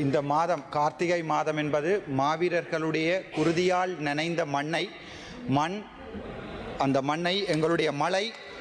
இந்த மாதம் கார்த்திகை மாதம் என்பது மாவீரர்களுடைய குருதியால் நனைந்த மண்ணை மண் அந்த மண்ணை எங்களுடைய மலை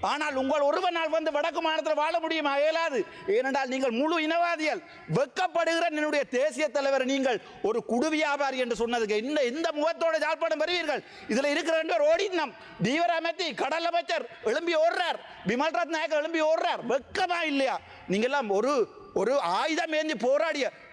ஆனால் உங்கள் ஒருவனால் வந்து வடக்கு மாநிலத்தில் வாழ முடியுமா? இயலாது. ஏனென்றால் நீங்கள் முழு இனவாதிகள். வெக்கப்படுகிற என்னுடைய தேசிய தலைவர் நீங்கள் ஒரு குடு வியாபாரி என்று சொன்னதுக்கு இந்த இந்த முகத்தோட ஜாழ்ப்பாணம் வருவீர்கள். இதில் இருக்கிற ரெண்டு பேர் ஓடினம் தீவிர அமைத்தி கடல் அமைச்சர் எழும்பி ஓடுறார். பிமல் ரத் நாயக் எழும்பி ஓடுறார். வெக்கமா இல்லையா? நீங்கெல்லாம் ஒரு ஒரு ஆயுதம் ஏந்தி போராடிய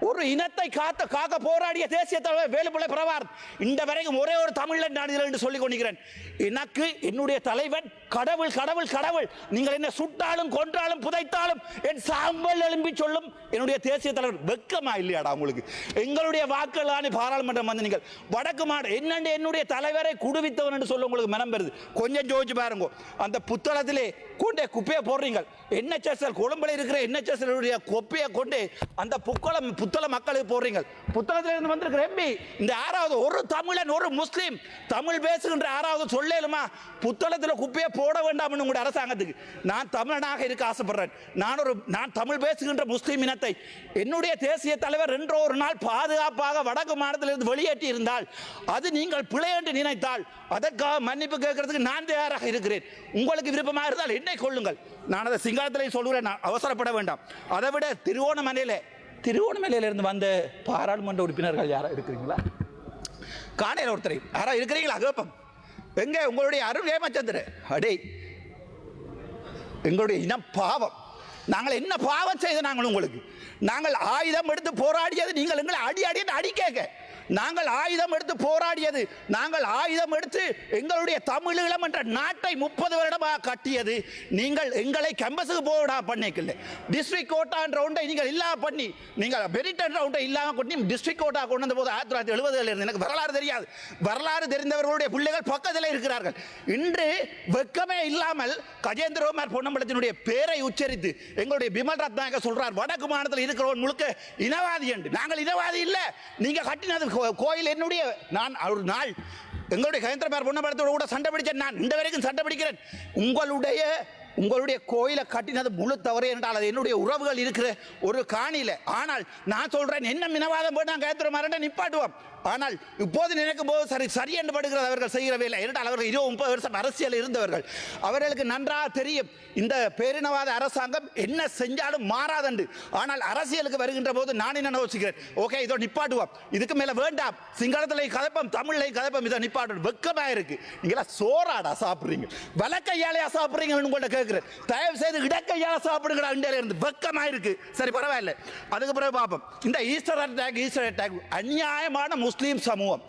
ஒரு இனத்தை காத்த காக்க போராடிய தேசிய தலைவர் வேலுப்பிள்ளை பிரபார் இந்த வரைக்கும் ஒரே ஒரு தமிழன் நான் இதில் என்று சொல்லிக் கொண்டிருக்கிறேன். எனக்கு என்னுடைய தலைவன் கடவுள் கடவுள் கடவுள். நீங்கள் என்ன சுட்டாலும் கொன்றாலும் புதைத்தாலும் என் சாம்பல் எழும்பி சொல்லும் என்னுடைய தேசிய தலைவர். வெக்கமா இல்லையாடா உங்களுக்கு? எங்களுடைய வாக்குகளான பாராளுமன்றம் வந்து நீங்கள் வடக்கு மாடு என்னென்று என்னுடைய தலைவரை குடுவித்தவன் என்று சொல்ல உங்களுக்கு மனம் வருது. கொஞ்சம் ஜோதிச்சு பாருங்க. அந்த புத்தளத்திலே கூண்டே குப்பையை போடுறீங்க என்ஹெச்எஸ்எல் கொழும்புல இருக்கிற என்ஹெச்எஸ்எல் குப்பையை கொண்டு அந்த புக்களம் புத்தள மக்களுக்கு போடுறீங்க புத்தகத்துல இருந்து வந்திருக்கிற எம்பி இந்த ஆறாவது ஒரு தமிழன் ஒரு முஸ்லீம் தமிழ் பேசுகின்ற ஆறாவது சொல்லலுமா புத்தளத்தில் குப்பையை போட வேண்டாம்னு உங்களுடைய அரசாங்கத்துக்கு. நான் தமிழனாக இருக்க ஆசைப்படுறேன். நான் ஒரு நான் தமிழ் பேசுகின்ற முஸ்லீம் இனத்தை என்னுடைய தேசிய தலைவர் ரெண்டோ ஒரு நாள் பாதுகாப்பாக வடக்கு மாநிலத்திலிருந்து வெளியேற்றி இருந்தால் அது நீங்கள் பிழை என்று நினைத்தால் அதற்காக மன்னிப்பு கேட்கறதுக்கு நான் தயாராக இருக்கிறேன். உங்களுக்கு விருப்பமாக இருந்தால் என்னை கொள்ளுங்கள் நான் அதை சிங்களத்திலே சொல்கிறேன் நான் அவசரப்பட வேண்டாம். அதை விட திருவோணமலையில் திருவோணமலையிலிருந்து வந்த பாராளுமன்ற உறுப்பினர்கள் யாரா இருக்கிறீங்களா? காணையில் ஒருத்தரை. யாரா இருக்கிறீங்களா? கேப்பம். எங்கே? உங்களுடைய அருள் ஏமாச்சந்திர அடே எங்களுடைய இனம் பாவம். நாங்கள் என்ன பாவம் செய்த நாங்கள் உங்களுக்கு? நாங்கள் ஆயுதம் எடுத்து போராடியது நீங்கள் எங்களை அடி அடி அடி கேட்க நாங்கள் ஆயுதம் எடுத்து போராடியது நாங்கள் ஆயுதம் எடுத்து எங்களுடைய தமிழீழம் என்ற நாட்டை முப்பது வருடமாக கட்டியது. நீங்கள் எங்களை கேம்பஸுக்கு போடா பண்ணிக்கல. டிஸ்ட்ரிக்ட் கோட்டா ரவுண்டை ஒன்றை நீங்கள் இல்லாம பண்ணி நீங்கள் மெரிட் ரவுண்டை ஒன்றை இல்லாமல் கொண்டு டிஸ்ட்ரிக்ட் கோட்டா கொண்டு வந்த போது ஆயிரத்தி தொள்ளாயிரத்தி எழுபதுல இருந்து எனக்கு வரலாறு தெரியாது. வரலாறு தெரிந்தவர்களுடைய பிள்ளைகள் பக்கத்தில் இருக்கிறார்கள். இன்று வெக்கமே இல்லாமல் கஜேந்திரகுமார் பொன்னம்பலத்தினுடைய பேரை உச்சரித்து எங்களுடைய பிமல் ரத்னாக சொல்றார் வடக்கு மாநிலத்தில் இருக்கிறவன் முழுக்க இனவாதி என்று. நாங்கள் இனவாதி இல்லை நீங்க கட்டினது கோயில் என்னுடைய நான் ஒரு நாள் எங்களுடைய கயந்திரமார் பொன்னம்பலத்தோட கூட சண்டை பிடிச்சேன். நான் இந்த வரைக்கும் சண்டை பிடிக்கிறேன். உங்களுடைய உங்களுடைய கோயிலை கட்டினது முழு தவறு என்றால் அது என்னுடைய உறவுகள் இருக்கிற ஒரு காணியில். ஆனால் நான் சொல்கிறேன் என்ன மினவாதம் போய் நான் கேத்துற மாதிரி நிப்பாட்டுவோம். ஆனால் இப்போது நினைக்கும் போது சரி சரி என்று படுகிறது அவர்கள் செய்கிற வேலை என்றால் அவர்கள் இருபது முப்பது வருஷம் அரசியல் இருந்தவர்கள். அவர்களுக்கு நன்றாக தெரியும் இந்த பேரினவாத அரசாங்கம் என்ன செஞ்சாலும் மாறாதண்டு ஆனால் அரசியலுக்கு வருகின்ற போது நான் என்ன யோசிக்கிறேன்? ஓகே இதோ நிப்பாட்டுவோம். இதுக்கு மேலே வேண்டாம். சிங்களத்தில் கதப்பம் தமிழில் கதப்பம் இதை நிப்பாட்டு வெக்கமாக இருக்கு நீங்களா சோறாடா சாப்பிட்றீங்க. வலக்கையாலையா சாப்பிடுறீங்கன்னு உங்கள்கிட்ட கேட்கிறேன் தயவு செய்து இடக்கையால சாப்பிடுங்கடா இந்தியால இருந்து வெக்கமாக இருக்கு சரி பரவாயில்ல. அதுக்கு பிறகு பார்ப்போம். இந்த ஈஸ்டர் அட்டாக் ஈஸ்டர் அட்டாக் அநியாயமான முஸ்லீம் சமூகம்.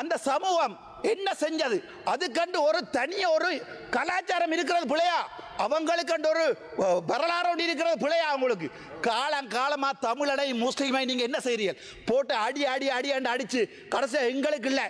அந்த சமூகம் என்ன செஞ்சது? அதுக்கண்டு ஒரு தனிய ஒரு கலாச்சாரம் இருக்கிறது பிள்ளையா அவங்களுக்கு கண்டு ஒரு வரலாறு ஒன்று இருக்கிறது பிள்ளையா அவங்களுக்கு? காலம் காலமாக தமிழனை முஸ்லீமை நீங்கள் என்ன செய்றீர்கள்? போட்டு அடி அடி அடி அண்டு அடித்து கடைசியாக எங்களுக்கு இல்லை.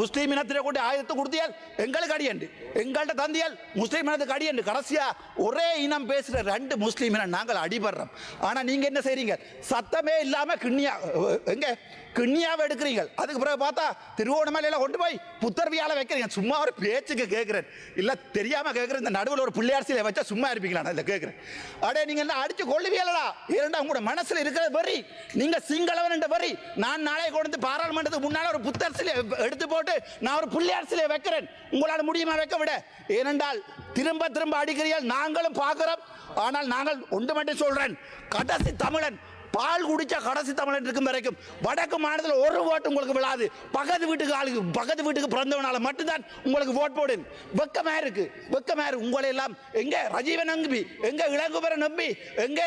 முஸ்லீம் இனத்திலே கொண்டு ஆயுதத்தை கொடுத்தியால் எங்களுக்கு அடியண்டு எங்கள்கிட்ட தந்தியால் முஸ்லீம் இனத்துக்கு அடியண்டு கடைசியா ஒரே இனம் பேசுகிற ரெண்டு முஸ்லீம் இனம் நாங்கள் அடிபடுறோம் ஆனா நீங்க என்ன செய்றீங்க சத்தமே இல்லாம கிண்ணியா அஹ், எங்க கிண்ணியாவை எடுக்கிறீங்க அதுக்கு பிறகு பார்த்தா திருவோணமலையில கொண்டு போய் புத்தர்வியால வைக்கிறீங்க சும்மா ஒரு பேச்சுக்கு கேட்கிறேன் இல்ல தெரியாம கேட்கிறேன் இந்த நடுவில் ஒரு பிள்ளையாரசியில வச்சா சும்மா இருப்பீங்களா நான் இதில் கேட்கிறேன் அடே நீங்க என்ன அடிச்சு கொள்ளுவியலடா இரண்டா உங்களோட மனசுல இருக்கிற வரி நீங்க சிங்களவன் என்ற வரி நான் நாளை கொண்டு வந்து பாராளுமன்றத்துக்கு முன்னால ஒரு புத்தரசிலே எடுத்து போட்டு நான் ஒரு பிள்ளையார் சிலை வைக்கிறேன். உங்களால் முடியுமா வைக்க விட? ஏனென்றால் திரும்ப திரும்ப அடிக்கிறீர்கள் நாங்களும் பார்க்கிறோம். ஆனால் நாங்கள் ஒன்று மட்டும் சொல்றேன். கடைசி தமிழன் பால் குடிச்ச கடைசி தமிழன் இருக்கும் வரைக்கும் வடக்கு மாநிலத்தில் ஒரு ஓட்டு உங்களுக்கு விழாது. பக்கத்து வீட்டுக்கு ஆளுக்கு பக்கத்து வீட்டுக்கு பிறந்தவனால மட்டும்தான் உங்களுக்கு ஓட் போடு வெக்கமா இருக்கு. வெக்கமா இருக்கு. உங்களை எல்லாம் எங்க ரஜீவன் நம்பி எங்க இளங்குபர நம்பி எங்க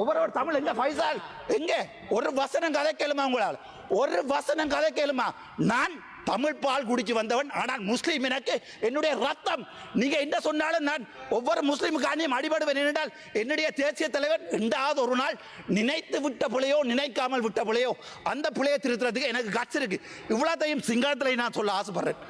ஒவ்வொரு தமிழ் எங்க ஃபைசால் எங்க ஒரு வசனம் கதை கேளுமா உங்களால்? ஒரு வசனம் கதை கேளுமா? நான் தமிழ் பால் குடிச்சு வந்தவன் ஆனால் முஸ்லீம் எனக்கு என்னுடைய ரத்தம். நீங்க என்ன சொன்னாலும் நான் ஒவ்வொரு முஸ்லீமுக்கானியும் அடிபடுவேன் என்றால் என்னுடைய தேசிய தலைவர் ரெண்டாவது ஒரு நாள் நினைத்து விட்ட பிள்ளையோ நினைக்காமல் விட்ட பிள்ளையோ அந்த பிள்ளையை திருத்துறதுக்கு எனக்கு கட்சி இருக்கு. இவ்வளோத்தையும் சிங்களத்தில் நான் சொல்ல ஆசைப்படுறேன்.